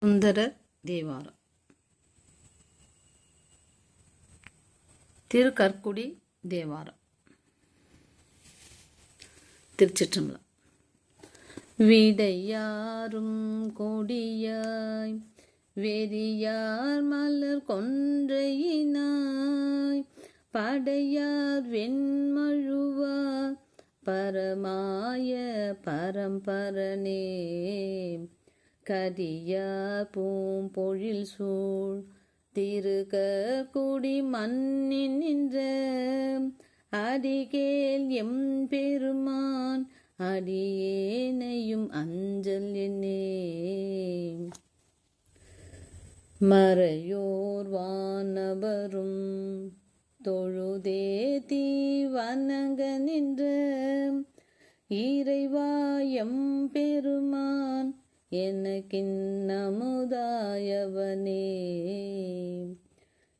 சுந்தர தேவாரம். திருக்கற்குடி தேவாரம். திருச்சிற்றம்பலம். விடையாரும் கொடியாய் வெறியார் மலர் கொன்றையினாய் படையார் வெண்மழுவார் பரமாய பரம்பரனே. கதியார் பூம்பொழில் சூழ் திருக்கக்குடி மண்ணின் நின்ற அடிகேல் எம் பெருமான் அடியேனையும் அஞ்சல் என்னே மறையோர் வானவரும் தொழுதே தீ வணங்க நின்ற இறைவாயம் பெருமான் எனக்கின்னமுதாயவனே.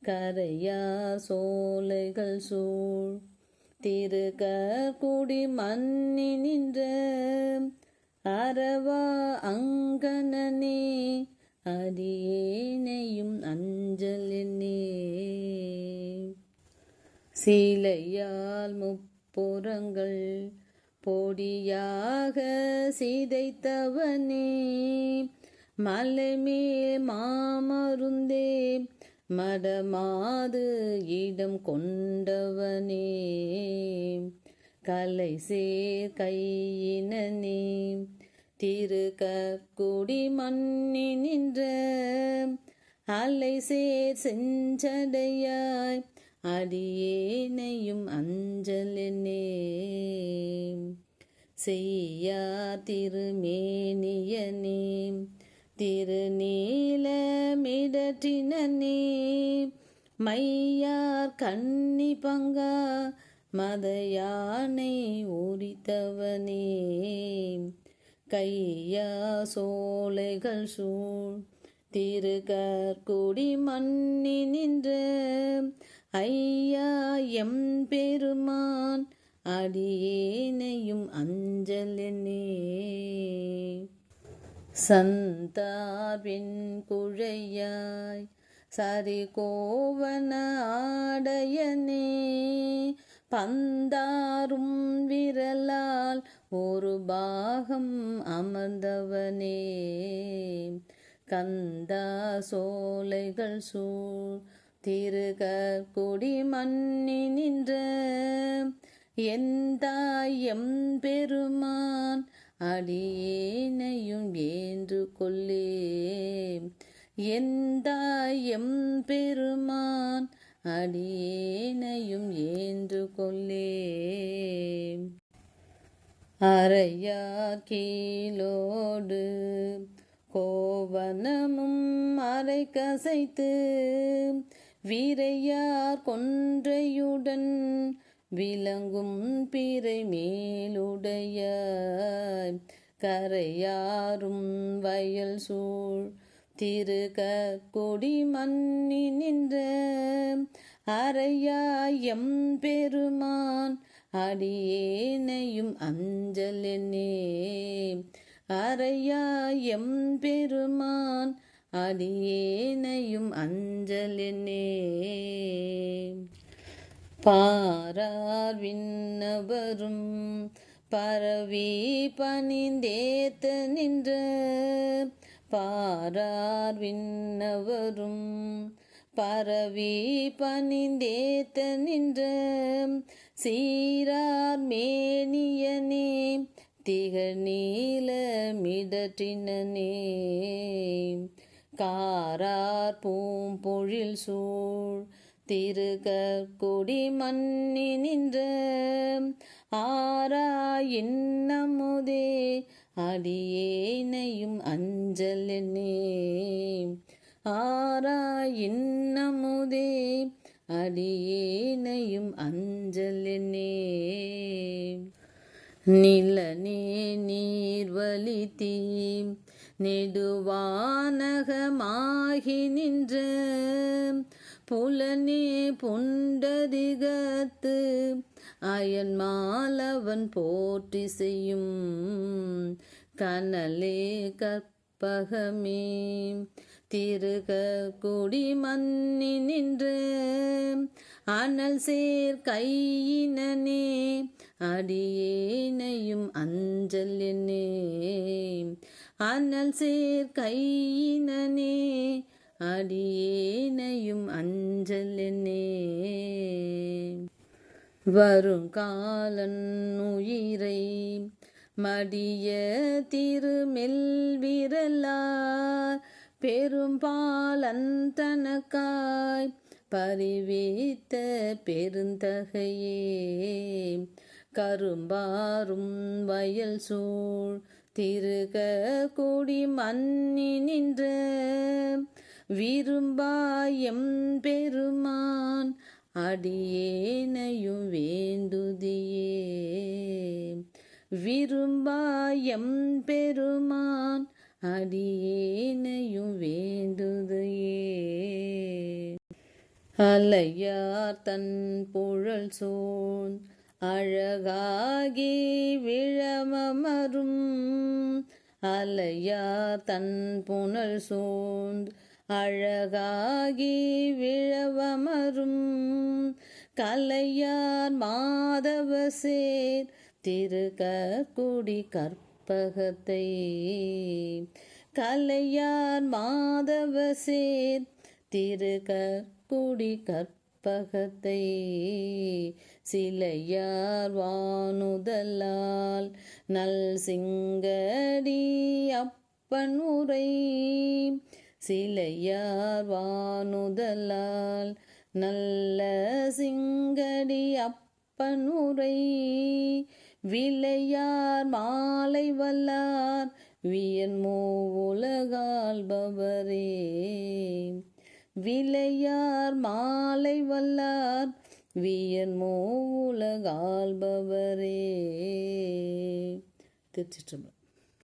கரையா சோலைகள் சூழ் திருக்கற்குடி மன்னி நின்ற அரவா அங்கனே அடியேனையும் அஞ்சல் சீலையால் முப்புறங்கள் பொடியாக சிதைத்தவனே மலைமே மாமருந்தே மடமாது இடம் கொண்டவனே கலை சேர் கையினே திருக்க குடி மண்ணி நின்ற அலை சேர் செஞ்சடையாய் அடியேனையும் அஞ்சல் செய்யா திருமேனியனே. திருநீலமிடற்றினே மையார் கண்ணி பங்கா. மத யானை உரித்தவனே. கையா சோலைகள் சூழ். திருக்கற்குடி மண்ணி நின்ற. ஐயா எம் பெருமான் அடியேனையும் அஞ்சல் என்னே சந்தார்வின் குழையாய் சரி கோவன ஆடையனே. பந்தாரும் விரலால் ஒரு பாகம் அமர்ந்தவனே. கந்தா சோலைகள் சூழ் திருக்கொடி மண்ணி நின்ற எந்தாயம் பெருமான் அடியேனையும் ஏன்று கொள்ளே எந்தாயம் பெருமான் அடியேனையும் ஏன்று கொள்ளே அறையா கீழோடு கோவனமும் அரை கசைத்து வீரையார் கொன்றையுடன் விளங்கும் பிறை மேலுடைய கரையாரும் வயல் சூழ் திருக்கொடி மன்னி நின்ற அறையாயம் பெருமான் அடியேனையும் அஞ்சல் அறையாயம் பெருமான் அடியேனையும் அஞ்சல் பாரார் விண்ணவரும் பரவி பணிந்தேத்த நின்ற பாரார் விண்ணவரும் பரவி பணிந்தேத்த நின்ற சீரார் மேனியனே திகழ் நீல மிடற்றினனே காரார் பூம்பொழில் சூழ் திருக்கொடி மண்ணி நின்று ஆராயின் நமுதே அடியேனையும் அஞ்சல் என்னே ஆராயின் நமுதே அடியேனையும் அஞ்சல் என்னே நிலனே நீர்வழி தீ நெடுவானகமாகி நின்ற புலனே புண்டதிகத்து அயன் மாலவன் போற்றி செய்யும் கனலே கற்ப கற்பகமே திருக கொடி மன்னி நின்று அனல் சேர் கையினே அடியேனையும் அஞ்சல் என்னே. அனல் சேர் கையினே அடியேனையும் அஞ்சல் என்னே. வருங்காலன் உயிர மடிய திருமெல்விரலார் பெரும்பாலன் தனக்காய் பரிவேத்த பெருந்தகையே. கரும்பாரும் வயல் சூழ் திருக கொடி மன்னி நின்ற. விரும்பாயம் பெருமான் அடியேனையும் வேண்டுதியே. விரும்பாயம் எம்பெருமான் அடியேனையும் வேண்டுதையே. அலையார் தன் புழல் சோன் அழகாகி விழமமரும். அலையார் தன் புனல் சோந்து அழகாகி விழவமரும். கலையார் மாதவ சேர் கற்ப கற்பகத்தை கலையார் மாதவ சேர். திருக்கற்குடி கற்பகத்தை சிலையார் வானுதலால் நல் சிங்கடி அப்பன் உரை. சிலையார் வானுதலால் நல்ல சிங்கடி அப்பனுரை விளையார் மாலை வல்லார் வியன்மோ உலகாள்பவரே விளையார் மாலை வல்லார் வியன்மோ உலகாள்பவரே திருச்சிற்றம்பலம்.